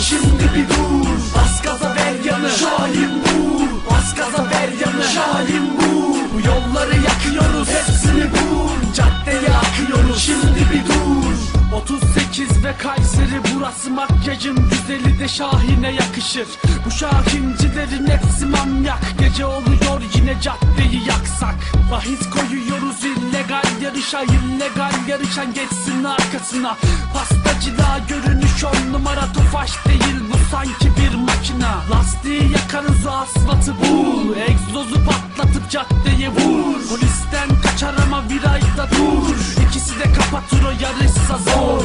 akıyoruz şimdi bir dur Burası makyajın güzeli de Şahin'e yakışır. Bu Şahincilerin hepsi manyak. Gece oluyor yine caddeyi yaksak. Bahis koyuyoruz illegal yarışa illegal yarışan geçsin arkasına. Pastacılığa görünüş on numara tofaş değil bu sanki bir makina. Lastiği yakarız asfaltı bul Egzozu patlatıp caddeye vur. Polisten kaçar ama virajda dur. İkisi de kapatır o yarışsa zor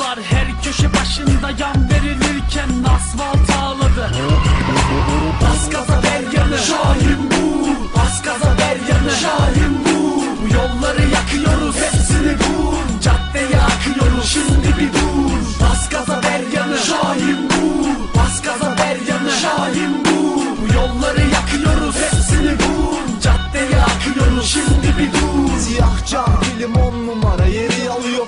yollar Her köşe başında yan verilirken asfalt ağladı. Bas gaza ver yanı. Şahin bu. Bas gaza ver yanı. Şahin bu. Bu yolları yakıyoruz hepsini vur Caddeye akıyoruz şimdi bir dur. Bas gaza ver yanı. Şahin bu. Bas gaza ver yanı. Şahin bu. Bu yolları yakıyoruz hepsini vur Caddeye akıyoruz şimdi bir dur. Siyah cam film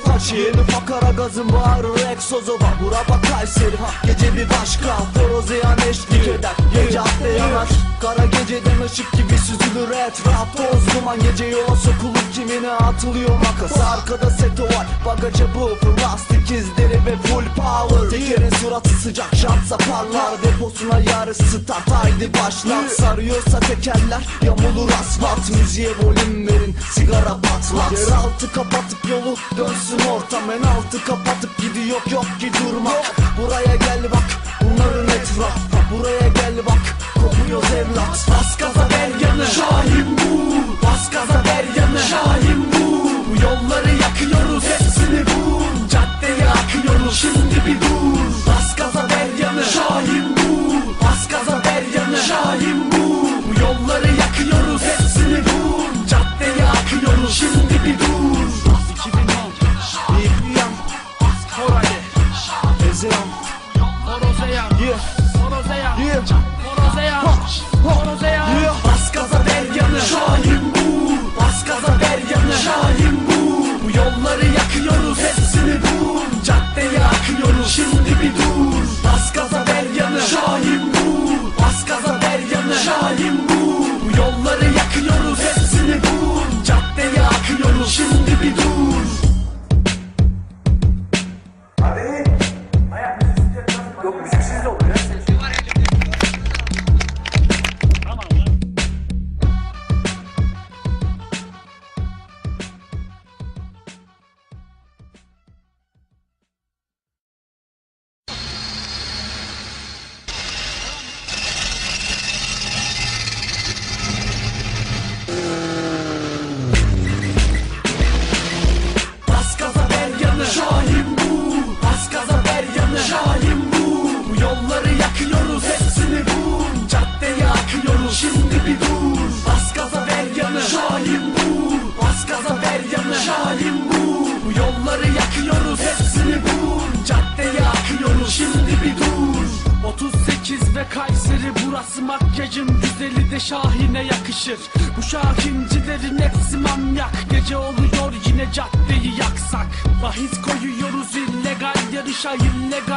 façı Yeni fakara gazın bağırır egzozu var Bura bak Kayseri Gece bir başka Forozeyan eşlik eder Gece cadde yanar. Kara geceden ışık gibi süzülür etraf. Toz duman gece yola sokulup kimine atılıyor makas. Arkada seto var bagajı bu lastik izleri ve full power. Tekerin suratı sıcak şansa parlar. Deposuna yarısı start haydi başlat Sarıyorsa tekerler. Yamulur asfalt Müziğe volüm verin. Sigara patlat. Yeraltı kapatıp yolu dönsün ortam. En altı kapatıp gidiyor yok ki durmak Buraya gel bak bunların etrafı. Buraya gel bak kopuyor evlat. Bas gaza ver yanı. Şahin bu. Bas gaza ver yanı. Şahin bu. Bu yolları yakıyoruz hepsini vur. Caddeye akıyoruz. Şimdi bir dur Şahin bu. Yolları yakıyoruz hepsini vur. Caddeye akıyoruz şimdi bir dur ver Makyajın güzeli de Şahin'e yakışır. Bu Şahincilerin hepsi manyak. Gece oluyor yine caddeyi yaksak. Bahis koyuyoruz illegal yarışa illegal